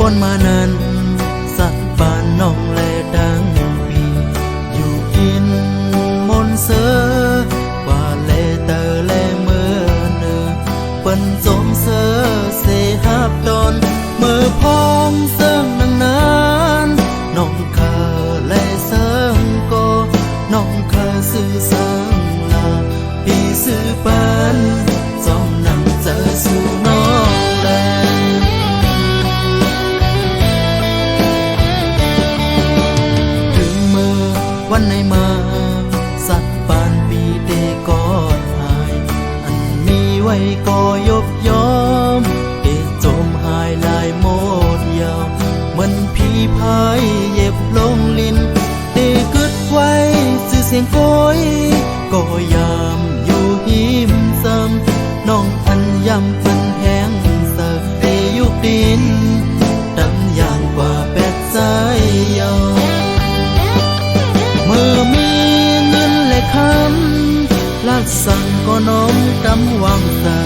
ปนมานาน ไว้ก็ยบยอมเดจมหายลายโมดยาวเหมือนผีพายเย็บลงลินเดกึดไว้สื่อเสียงโกยก็ยามอยู่หิมซ้ำน้องอันยำเป็นแหงเสิร์ฟเดยุกดินดำอย่างกว่าเป็ดสายยาวเมื่อมีเงินและคำลักสั่ง ก็น้อมกำวังใส่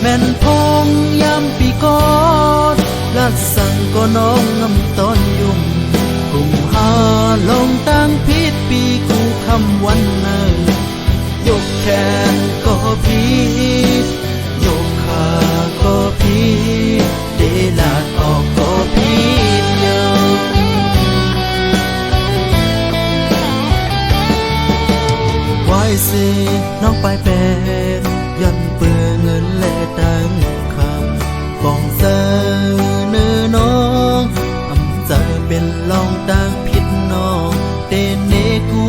แม่นพงยามปีกอดลัดสั่งก็น้องงำตอนยุ่งกุมหาลงตั้งพิษปีกูคำวันเนยยกแขนก็พี น้องไปเป็นยันเปื้อเงินและดังคำบองเสเนื้อน้องอำจเป็นลองตังผิดน้องเตนเนกู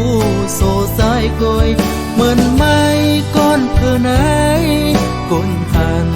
โซสายกอยเหมือนไม่ก้อนเพื่อไหนกนหัน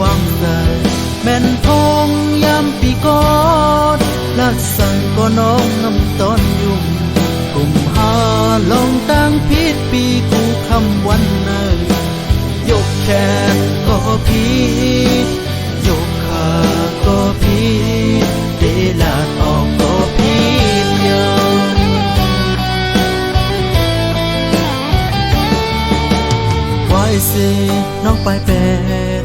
วังใส่แม่นพงยามปีกอดลักสั่งก็น้องน้ำต้นยุ่งกุมหาลองตั้งพิษปีกูคำวันเนยยกแขนก็พียกขาก็พีเดลาดออกก็พีเดียวไว้สิน้องไปเป็นยันเปื้อเงินแล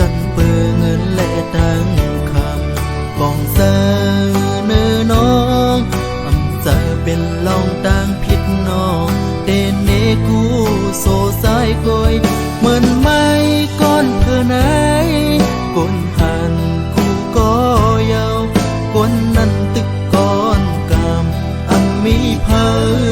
dân bờ ngân lệ tăng kham Bóng sơ nơ nón Âm sơ bên lòng tăng phít nón Tên nế cú sổ sai côi Mơn mai con thơ nái Côn hàn cú có yêu Côn năn tức con cảm Âm mi phơi